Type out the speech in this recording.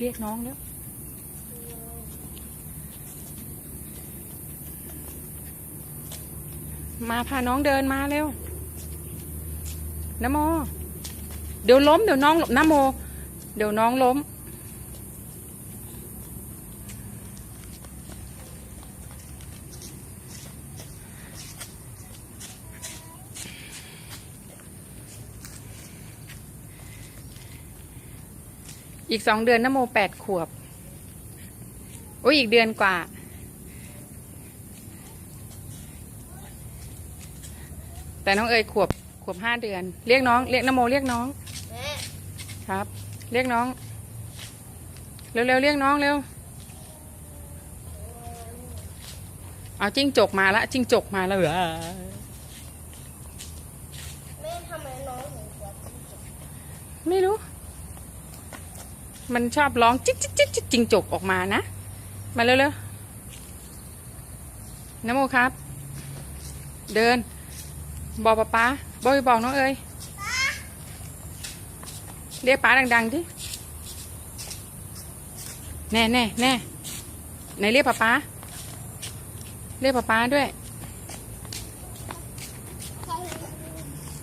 เรียกน้องแล้วมาพาน้องเดินมาเร็วนโม เดี๋ยวล้ม เดี๋ยวน้องนโม เดี๋ยวน้องล้ม อีกสองเดือนนโมแปดขวบโอ้ยอีกเดือนกว่า แต่น้องเอ๋ยขวบขวบห้าเดือน เรียกน้อง เรียกนโมเรียกน้องแม่ครับ เรียกน้อง เร็วๆเรียกน้องเร็วเอาจิ้งจกมาละจิ้งจกมาแล้วเหรอแม่ทำไมน้องถึงกลัวจิ้งจกไม่รู้ มันชอบร้องจิ๊กจิ๊กจิ๊กจิ๊กจิงจกออกมานะ มาเร็วๆนโมครับ เดิน บอกป้าป๊าบอกบอกน้องเอ๋ยเรียกป้าดังๆดิแน่แน่แน่ไหนเรียกป้าป๊าเรียกป้าป๊าด้วย